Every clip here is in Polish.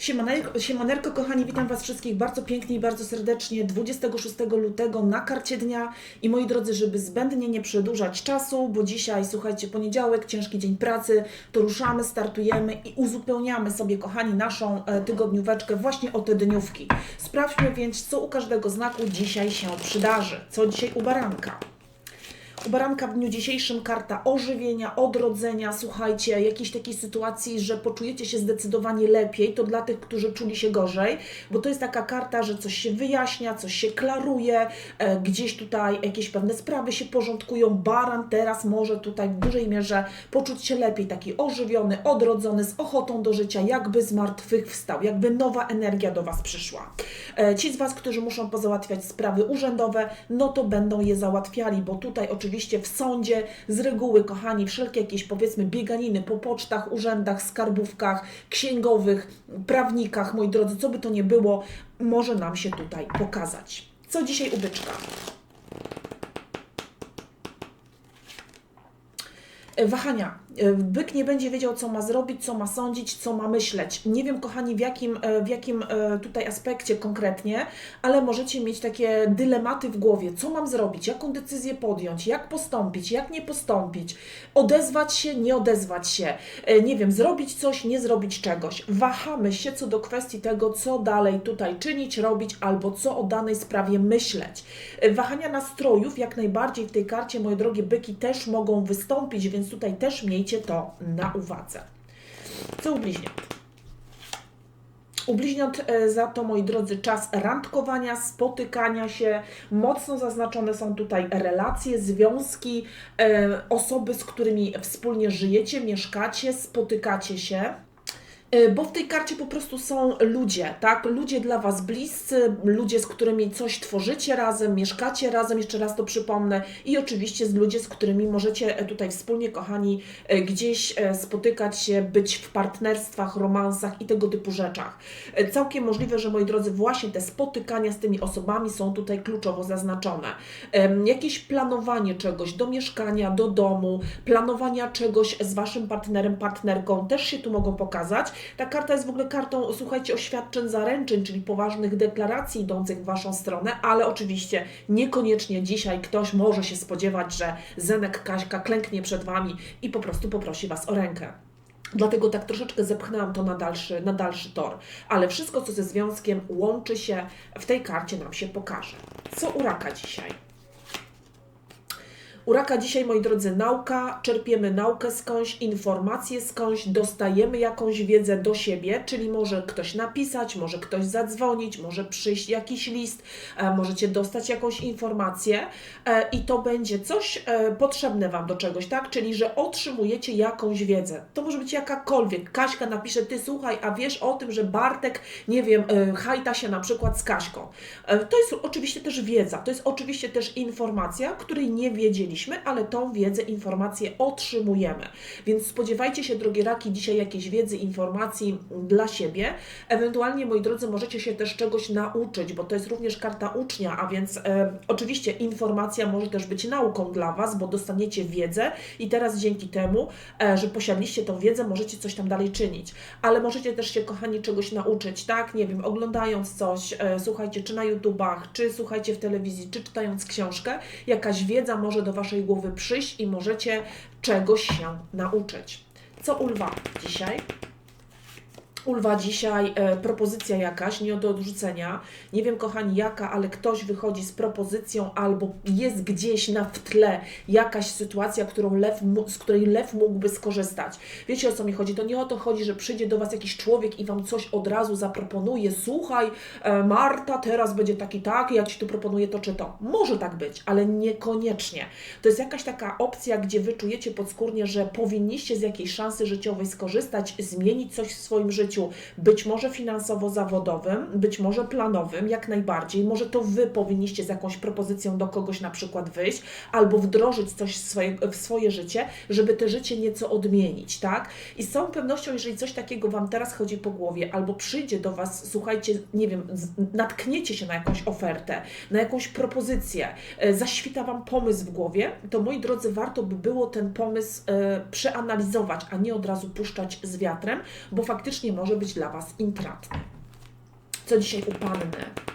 Siemanero, siemanierko, kochani, witam Was wszystkich bardzo pięknie i bardzo serdecznie 26 lutego na karcie dnia. I moi drodzy, żeby zbędnie nie przedłużać czasu, bo dzisiaj, słuchajcie, poniedziałek, ciężki dzień pracy, to ruszamy, startujemy i uzupełniamy sobie, kochani, naszą e, tygodnióweczkę właśnie o te dniówki. Sprawdźmy więc, co u każdego znaku dzisiaj się przydarzy. Co dzisiaj u baranka. U baranka w dniu dzisiejszym karta ożywienia, odrodzenia, słuchajcie, jakiejś takiej sytuacji, że poczujecie się zdecydowanie lepiej, to dla tych, którzy czuli się gorzej, bo to jest taka karta, że coś się wyjaśnia, coś się klaruje, e, gdzieś tutaj jakieś pewne sprawy się porządkują. Baran teraz może tutaj w dużej mierze poczuć się lepiej, taki ożywiony, odrodzony, z ochotą do życia, jakby z martwych wstał, jakby nowa energia do Was przyszła. E, ci z Was, którzy muszą pozałatwiać sprawy urzędowe, no to będą je załatwiali, bo tutaj oczywiście w sądzie z reguły, kochani, wszelkie jakieś powiedzmy bieganiny po pocztach, urzędach, skarbówkach, księgowych, prawnikach, moi drodzy, co by to nie było, może nam się tutaj pokazać. Co dzisiaj u byczka? E, Wahania. E, Byk nie będzie wiedział, co ma zrobić, co ma sądzić, co ma myśleć. Nie wiem, kochani, w jakim, e, w jakim e, tutaj aspekcie konkretnie, ale możecie mieć takie dylematy w głowie. Co mam zrobić? Jaką decyzję podjąć? Jak postąpić? Jak nie postąpić? Odezwać się, nie odezwać się? Nie wiem, zrobić coś, nie zrobić czegoś. Wahamy się co do kwestii tego, co dalej tutaj czynić, robić, albo co o danej sprawie myśleć. Wahania nastrojów jak najbardziej w tej karcie, moje drogie byki, też mogą wystąpić, więc tutaj też miejcie to na uwadze. Co u bliźniąt? U bliźniąt e, za to, moi drodzy, czas randkowania, spotykania się. Mocno zaznaczone są tutaj relacje, związki, e, osoby, z którymi wspólnie żyjecie, mieszkacie, spotykacie się. E, Bo w tej karcie po prostu są ludzie, tak? Ludzie dla Was bliscy, ludzie, z którymi coś tworzycie razem, mieszkacie razem, jeszcze raz to przypomnę, i oczywiście z ludzie, z którymi możecie e, tutaj wspólnie, kochani, e, gdzieś spotykać się, być w partnerstwach, romansach i tego typu rzeczach. Całkiem możliwe, że moi drodzy, właśnie te spotykania z tymi osobami są tutaj kluczowo zaznaczone. Jakieś planowanie czegoś do mieszkania, do domu, planowania czegoś z Waszym partnerem, partnerką też się tu mogą pokazać. Ta karta jest w ogóle kartą, słuchajcie, oświadczeń zaręczyn, czyli poważnych deklaracji idących w Waszą stronę, ale oczywiście niekoniecznie dzisiaj ktoś może się spodziewać, że Zenek Kaśka klęknie przed Wami i po prostu poprosi Was o rękę. Dlatego tak troszeczkę zepchnęłam to na dalszy, na dalszy tor. Ale wszystko, co ze związkiem łączy się, w tej karcie nam się pokaże. Co u raka dzisiaj? U raka dzisiaj, moi drodzy, nauka, czerpiemy naukę skądś, informacje skądś, dostajemy jakąś wiedzę do siebie, czyli może ktoś napisać, może ktoś zadzwonić, może przyjść jakiś list, e, możecie dostać jakąś informację e, i to będzie coś e, potrzebne Wam do czegoś, tak? Czyli, że otrzymujecie jakąś wiedzę. To może być jakakolwiek. Kaśka napisze, Ty słuchaj, a wiesz o tym, że Bartek, nie wiem, e, hajta się na przykład z Kaśką. E, To jest oczywiście też wiedza, to jest oczywiście też informacja, której nie ale tą wiedzę, informację otrzymujemy. Więc spodziewajcie się, drogie raki, dzisiaj jakiejś wiedzy, informacji dla siebie. Ewentualnie, moi drodzy, możecie się też czegoś nauczyć, bo to jest również karta ucznia, a więc e, oczywiście informacja może też być nauką dla Was, bo dostaniecie wiedzę i teraz dzięki temu, e, że posiadliście tą wiedzę, możecie coś tam dalej czynić. Ale możecie też się, kochani, czegoś nauczyć, tak? Nie wiem, oglądając coś, e, słuchajcie, czy na YouTubach, czy słuchajcie w telewizji, czy czytając książkę, jakaś wiedza może do Waszej głowy przyjść i możecie czegoś się nauczyć. Co u lwa dzisiaj? U lwa dzisiaj e, propozycja jakaś, nie do odrzucenia. Nie wiem, kochani, jaka, ale ktoś wychodzi z propozycją albo jest gdzieś na w tle jakaś sytuacja, którą lew, z której lew mógłby skorzystać. Wiecie o co mi chodzi? To nie o to chodzi, że przyjdzie do Was jakiś człowiek i Wam coś od razu zaproponuje. Słuchaj, e, Marta, teraz będzie taki tak, ja Ci tu proponuję to czy to. Może tak być, ale niekoniecznie. To jest jakaś taka opcja, gdzie Wy czujecie podskórnie, że powinniście z jakiejś szansy życiowej skorzystać, zmienić coś w swoim życiu, być może finansowo-zawodowym, być może planowym, jak najbardziej. Może to Wy powinniście z jakąś propozycją do kogoś na przykład wyjść, albo wdrożyć coś w swoje, w swoje życie, żeby te życie nieco odmienić, tak? I z całą pewnością, jeżeli coś takiego Wam teraz chodzi po głowie, albo przyjdzie do Was, słuchajcie, nie wiem, natkniecie się na jakąś ofertę, na jakąś propozycję, e, zaświta Wam pomysł w głowie, to moi drodzy, warto by było ten pomysł e, przeanalizować, a nie od razu puszczać z wiatrem, bo faktycznie może być dla Was intratny. Co dzisiaj u Panny?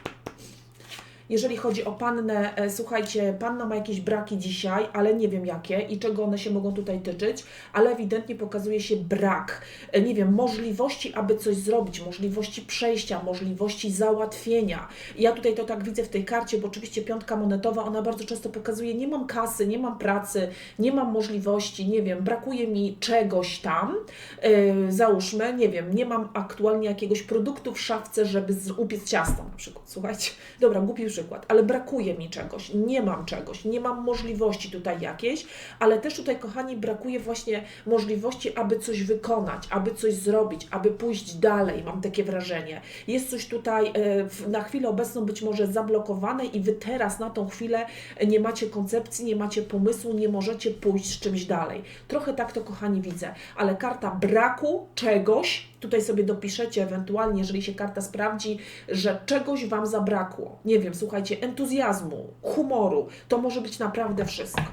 Jeżeli chodzi o pannę, e, słuchajcie, panna ma jakieś braki dzisiaj, ale nie wiem jakie i czego one się mogą tutaj tyczyć, ale ewidentnie pokazuje się brak, e, nie wiem, możliwości, aby coś zrobić, możliwości przejścia, możliwości załatwienia. Ja tutaj to tak widzę w tej karcie, bo oczywiście piątka monetowa, ona bardzo często pokazuje, nie mam kasy, nie mam pracy, nie mam możliwości, nie wiem, brakuje mi czegoś tam, yy, załóżmy, nie wiem, nie mam aktualnie jakiegoś produktu w szafce, żeby upiec ciasto na przykład, słuchajcie. Dobra, głupi przykład, ale brakuje mi czegoś, nie mam czegoś, nie mam możliwości tutaj jakiejś, ale też tutaj, kochani, brakuje właśnie możliwości, aby coś wykonać, aby coś zrobić, aby pójść dalej, mam takie wrażenie. Jest coś tutaj e, na chwilę obecną być może zablokowane i Wy teraz na tą chwilę nie macie koncepcji, nie macie pomysłu, nie możecie pójść z czymś dalej. Trochę tak to, kochani, widzę, ale karta braku czegoś, tutaj sobie dopiszecie ewentualnie, jeżeli się karta sprawdzi, że czegoś Wam zabrakło. Nie wiem, słuchajcie, entuzjazmu, humoru, to może być naprawdę wszystko.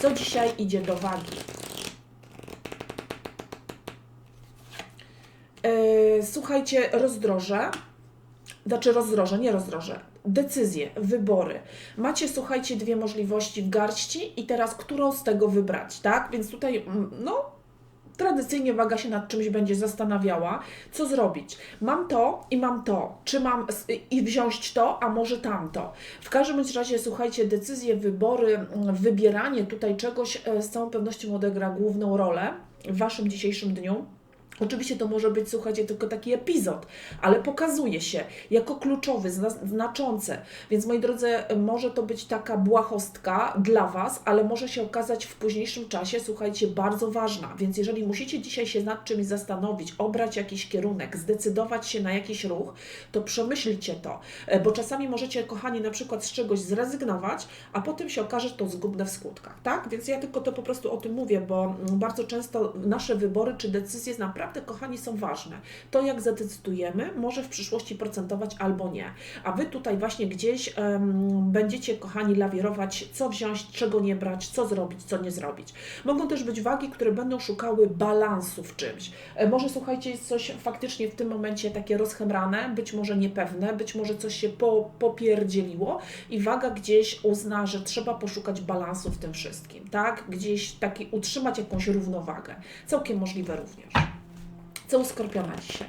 Co dzisiaj idzie do wagi? Yy, słuchajcie, rozdroże, znaczy rozdroże, nie rozdroże, decyzje, wybory. Macie, słuchajcie, dwie możliwości w garści i teraz którą z tego wybrać, tak? Więc tutaj, mm, no, tradycyjnie waga się nad czymś będzie zastanawiała, co zrobić. Mam to i mam to. Czy mam i wziąć to, a może tamto. W każdym razie, słuchajcie, decyzje, wybory, mm, wybieranie tutaj czegoś e, z całą pewnością odegra główną rolę w Waszym dzisiejszym dniu. Oczywiście to może być, słuchajcie, tylko taki epizod, ale pokazuje się jako kluczowy, zna, znaczący. Więc moi drodzy, może to być taka błahostka dla Was, ale może się okazać w późniejszym czasie, słuchajcie, bardzo ważna. Więc jeżeli musicie dzisiaj się nad czymś zastanowić, obrać jakiś kierunek, zdecydować się na jakiś ruch, to przemyślcie to, E, bo czasami możecie, kochani, na przykład z czegoś zrezygnować, a potem się okaże że to zgubne w skutkach, tak? Więc ja tylko to po prostu o tym mówię, bo mm, bardzo często nasze wybory czy decyzje naprawdę, kochani, są ważne. To, jak zadecydujemy, może w przyszłości procentować albo nie. A Wy tutaj właśnie gdzieś em, będziecie, kochani, lawirować, co wziąć, czego nie brać, co zrobić, co nie zrobić. Mogą też być wagi, które będą szukały balansu w czymś. E, Może, słuchajcie, jest coś faktycznie w tym momencie takie rozchemrane, być może niepewne, być może coś się po, popierdzieliło i waga gdzieś uzna, że trzeba poszukać balansu w tym wszystkim, tak? Gdzieś taki utrzymać jakąś równowagę. Całkiem możliwe również. Co u Skorpiona dzisiaj?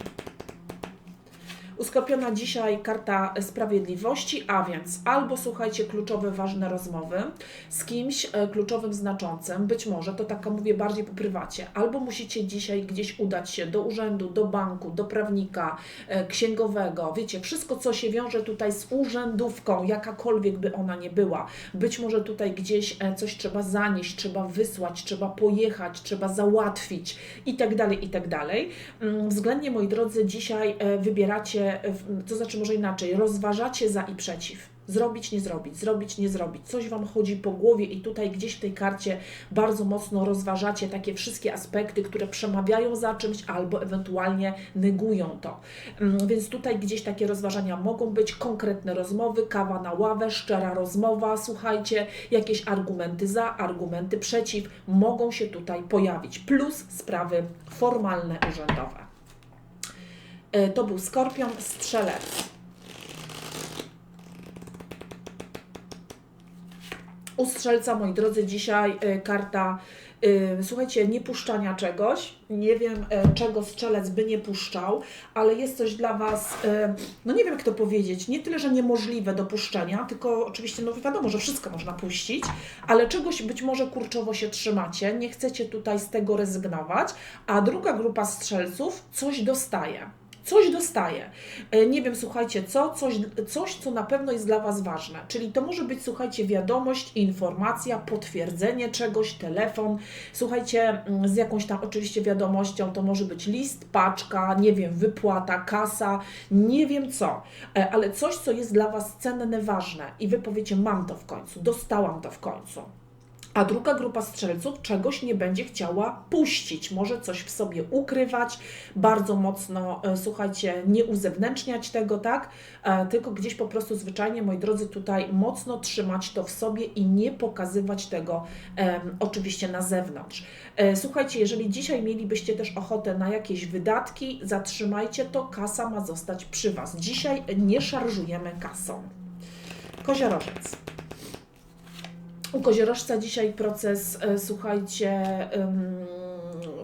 U Skorpiona dzisiaj karta sprawiedliwości, a więc albo słuchajcie kluczowe, ważne rozmowy z kimś e, kluczowym, znaczącym, być może to taka mówię bardziej po prywacie, albo musicie dzisiaj gdzieś udać się do urzędu, do banku, do prawnika, e, księgowego, wiecie, wszystko co się wiąże tutaj z urzędówką, jakakolwiek by ona nie była. Być może tutaj gdzieś e, coś trzeba zanieść, trzeba wysłać, trzeba pojechać, trzeba załatwić i tak dalej, i tak dalej. Mm, Względnie, moi drodzy, dzisiaj wybieracie, w- to znaczy może inaczej, rozważacie za i przeciw. Zrobić, nie zrobić, zrobić, nie zrobić. Coś Wam chodzi po głowie i tutaj gdzieś w tej karcie bardzo mocno rozważacie takie wszystkie aspekty, które przemawiają za czymś albo ewentualnie negują to. Mm, Więc tutaj gdzieś takie rozważania mogą być, konkretne rozmowy, kawa na ławę, szczera rozmowa, słuchajcie, jakieś argumenty za, argumenty przeciw mogą się tutaj pojawić, plus sprawy formalne, urzędowe. E, To był skorpion, strzelec. U strzelca, moi drodzy, dzisiaj y, karta, y, słuchajcie, nie puszczania czegoś. Nie wiem, czego strzelec by nie puszczał, ale jest coś dla Was, no nie wiem jak to powiedzieć, nie tyle, że niemożliwe do puszczenia, tylko oczywiście, no wiadomo, że wszystko można puścić, ale czegoś być może kurczowo się trzymacie, nie chcecie tutaj z tego rezygnować, a druga grupa strzelców coś dostaje. Coś dostaje. Nie wiem, słuchajcie, co, coś, coś, co na pewno jest dla Was ważne. Czyli to może być, słuchajcie, wiadomość, informacja, potwierdzenie czegoś, telefon. Słuchajcie, mm, z jakąś tam oczywiście wiadomością to może być list, paczka, nie wiem, wypłata, kasa, nie wiem co, E, ale coś, co jest dla Was cenne, ważne i Wy powiecie, mam to w końcu, dostałam to w końcu. A druga grupa strzelców czegoś nie będzie chciała puścić, może coś w sobie ukrywać, bardzo mocno, e, słuchajcie, nie uzewnętrzniać tego, tak? E, tylko gdzieś po prostu zwyczajnie, moi drodzy, tutaj mocno trzymać to w sobie i nie pokazywać tego e, oczywiście na zewnątrz. E, słuchajcie, jeżeli dzisiaj mielibyście też ochotę na jakieś wydatki, zatrzymajcie to, kasa ma zostać przy Was. Dzisiaj nie szarżujemy kasą. Koziorożec. U koziorożca dzisiaj proces, e, słuchajcie,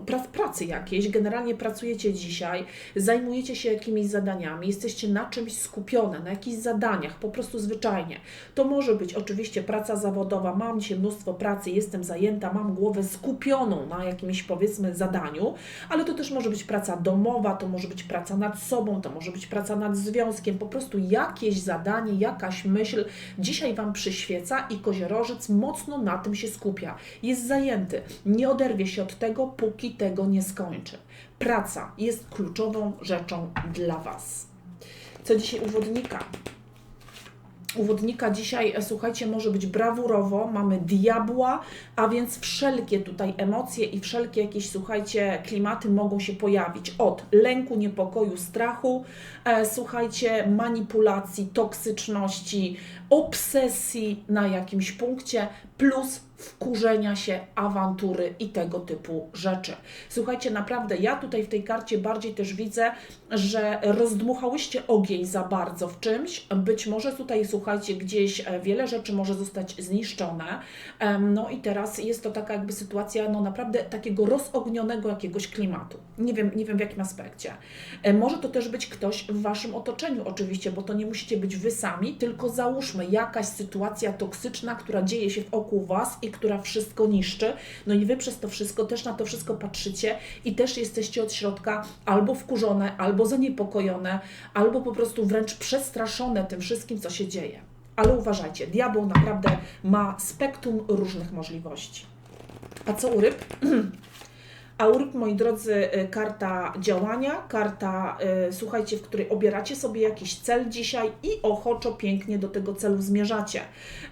pra- pracy jakiejś, generalnie pracujecie dzisiaj, zajmujecie się jakimiś zadaniami, jesteście na czymś skupione, na jakichś zadaniach, po prostu zwyczajnie. To może być oczywiście praca zawodowa, mam dzisiaj mnóstwo pracy, jestem zajęta, mam głowę skupioną na jakimś powiedzmy zadaniu, ale to też może być praca domowa, to może być praca nad sobą, to może być praca nad związkiem, po prostu jakieś zadanie, jakaś myśl dzisiaj Wam przyświeca i koziorożec mocno na tym się skupia. Jest zajęty, nie oderwie się od tego, póki tego nie skończy. Praca jest kluczową rzeczą dla Was. Co dzisiaj u wodnika? U wodnika dzisiaj, e, słuchajcie, może być brawurowo, mamy diabła, a więc wszelkie tutaj emocje i wszelkie jakieś, słuchajcie, klimaty mogą się pojawić. Od lęku, niepokoju, strachu, e, słuchajcie, manipulacji, toksyczności, obsesji na jakimś punkcie, plus wkurzenia się, awantury i tego typu rzeczy. Słuchajcie, naprawdę ja tutaj w tej karcie bardziej też widzę, że rozdmuchałyście ogień za bardzo w czymś. Być może tutaj, słuchajcie, gdzieś e, wiele rzeczy może zostać zniszczone. No i teraz jest to taka jakby sytuacja, no naprawdę takiego rozognionego jakiegoś klimatu. Nie wiem, nie wiem w jakim aspekcie. E, Może to też być ktoś w Waszym otoczeniu oczywiście, bo to nie musicie być Wy sami, tylko załóżmy jakaś sytuacja toksyczna, która dzieje się wokół Was i która wszystko niszczy. No i Wy przez to wszystko też na to wszystko patrzycie i też jesteście od środka albo wkurzone, albo zaniepokojone, albo po prostu wręcz przestraszone tym wszystkim, co się dzieje. Ale uważajcie, diabeł naprawdę ma spektrum różnych możliwości. A co u ryb? A u ryb, moi drodzy, y, karta działania, karta, y, słuchajcie, w której obieracie sobie jakiś cel dzisiaj i ochoczo, pięknie do tego celu zmierzacie.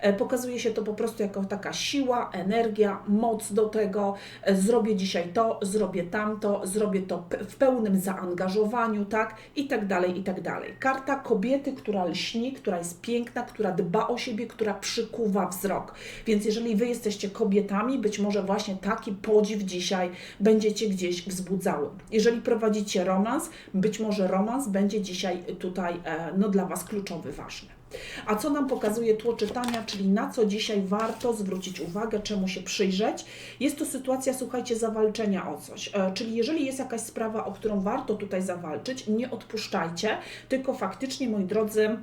E, Pokazuje się to po prostu jako taka siła, energia, moc do tego. E, Zrobię dzisiaj to, zrobię tamto, zrobię to w pełnym zaangażowaniu, tak? I tak dalej, i tak dalej. Karta kobiety, która lśni, która jest piękna, która dba o siebie, która przykuwa wzrok. Więc jeżeli Wy jesteście kobietami, być może właśnie taki podziw dzisiaj będziecie gdzieś wzbudzały. Jeżeli prowadzicie romans, być może romans będzie dzisiaj tutaj e, no, dla Was kluczowy, ważny. A co nam pokazuje tło czytania, czyli na co dzisiaj warto zwrócić uwagę, czemu się przyjrzeć? Jest to sytuacja, słuchajcie, zawalczenia o coś. E, Czyli jeżeli jest jakaś sprawa, o którą warto tutaj zawalczyć, nie odpuszczajcie, tylko faktycznie, moi drodzy,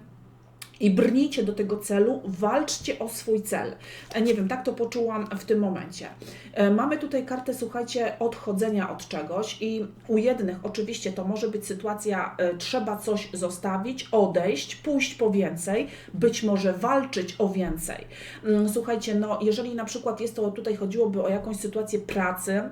i brnijcie do tego celu, walczcie o swój cel. E, Nie wiem, tak to poczułam w tym momencie. E, Mamy tutaj kartę, słuchajcie, odchodzenia od czegoś i u jednych oczywiście to może być sytuacja, e, trzeba coś zostawić, odejść, pójść po więcej, być może walczyć o więcej. Mm, Słuchajcie, no jeżeli na przykład jest to, tutaj chodziłoby o jakąś sytuację pracy,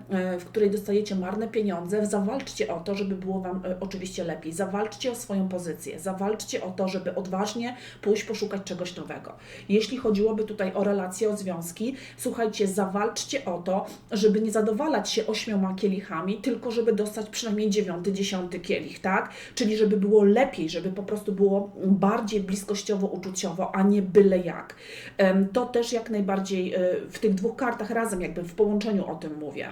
w której dostajecie marne pieniądze, zawalczcie o to, żeby było Wam oczywiście lepiej. Zawalczcie o swoją pozycję, zawalczcie o to, żeby odważnie pójść poszukać czegoś nowego. Jeśli chodziłoby tutaj o relacje, o związki, słuchajcie, zawalczcie o to, żeby nie zadowalać się ośmioma kielichami, tylko żeby dostać przynajmniej dziewiąty, dziesiąty kielich, tak? Czyli żeby było lepiej, żeby po prostu było bardziej bliskościowo, uczuciowo, a nie byle jak. To też jak najbardziej e, w tych dwóch kartach razem, jakby w połączeniu o tym mówię.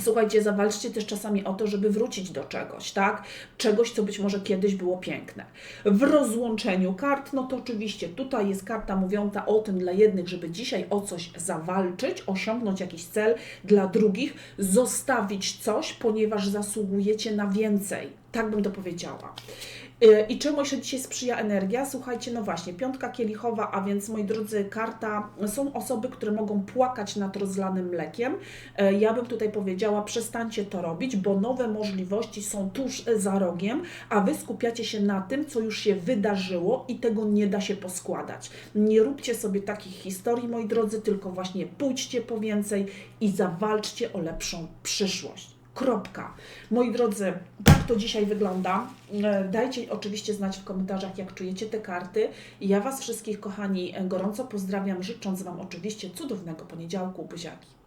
Słuchajcie, zawalczcie też czasami o to, żeby wrócić do czegoś, tak? Czegoś, co być może kiedyś było piękne. W rozłączeniu kart, no to oczywiście tutaj jest karta mówiąca o tym dla jednych, żeby dzisiaj o coś zawalczyć, osiągnąć jakiś cel, dla drugich zostawić coś, ponieważ zasługujecie na więcej. Tak bym to powiedziała. Y, I czemu jeszcze dzisiaj sprzyja energia? Słuchajcie, no właśnie, piątka kielichowa, a więc moi drodzy, karta, są osoby, które mogą płakać nad rozlanym mlekiem. E, Ja bym tutaj powiedziała, przestańcie to robić, bo nowe możliwości są tuż za rogiem, a Wy skupiacie się na tym, co już się wydarzyło i tego nie da się poskładać. Nie róbcie sobie takich historii, moi drodzy, tylko właśnie pójdźcie po więcej i zawalczcie o lepszą przyszłość. Kropka. Moi drodzy, tak to dzisiaj wygląda. E, Dajcie oczywiście znać w komentarzach, jak czujecie te karty. Ja Was wszystkich, kochani, gorąco pozdrawiam, życząc Wam oczywiście cudownego poniedziałku. Buziaki.